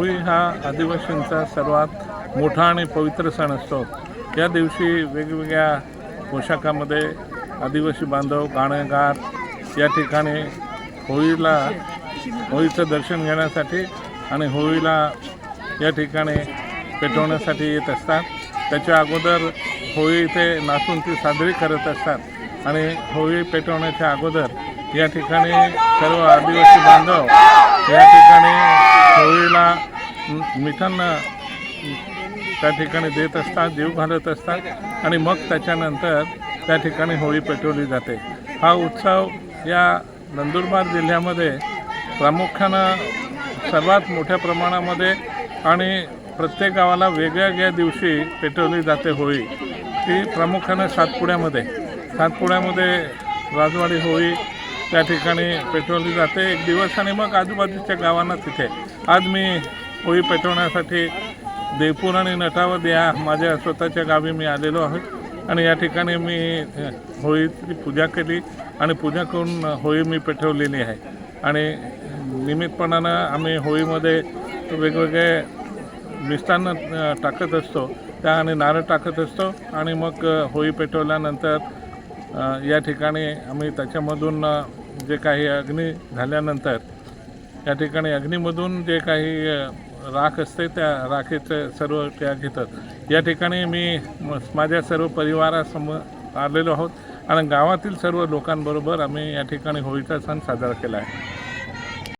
होळी हा आदिवासींचा सर्वात मोठा आणि पवित्र सण असतो. या दिवशी वेगवेगळ्या पोशाखामध्ये आदिवासी बांधव गाणेगार या ठिकाणी होळीला होळीचं दर्शन घेण्यासाठी आणि होळीला या ठिकाणी पेटवण्यासाठी येत असतात. त्याच्या अगोदर होळी ते नाचून ती साजरी करत असतात आणि होळी पेटवण्याच्या अगोदर या ठिकाणी सर्व आदिवासी बांधव या ठिकाणी मिठांना त्या ठिकाणी देत असतात जीव घालत असतात आणि मग त्याच्यानंतर त्या ठिकाणी होळी पेटवली जाते. हा उत्सव या नंदुरबार जिल्ह्यामध्ये प्रामुख्यानं सर्वात मोठ्या प्रमाणामध्ये आणि प्रत्येक गावाला वेगळ्या दिवशी पेटवली जाते होळी. ती प्रामुख्यानं सातपुड्यामध्ये. सातपुड्यामध्ये राजवाडी होळी त्या ठिकाणी पेटवली जाते. एक दिवस आणि मग आजूबाजूच्या गावांना तिथे. आज मी होळी पेटवण्यासाठी देवपूर आणि नटावद या माझ्या स्वतःच्या गावी मी आलेलो आहे. आणि या ठिकाणी मी होळीची पूजा केली. आणि पूजा करून होळी मी पेटवलेली आहे. आणि निमित्तपणानं आम्ही होळीमध्ये वेगवेगळे मिष्टान्न टाकत असतो. त्या आणि नारळ टाकत असतो. आणि मग होळी पेटवल्यानंतर या ठिकाणी आम्ही त्याच्यामधून जे काही अग्नी झाल्यानंतर या ठिकाणी अग्नीमधून जे काही राख असते त्या राखेचं सर्व त्या घेतात. या ठिकाणी मी म- माझ्या सर्व परिवारासमोर आलेलो आहोत. आणि गावातील सर्व लोकांबरोबर आम्ही या ठिकाणी होळीचा सण साजरा केला आहे.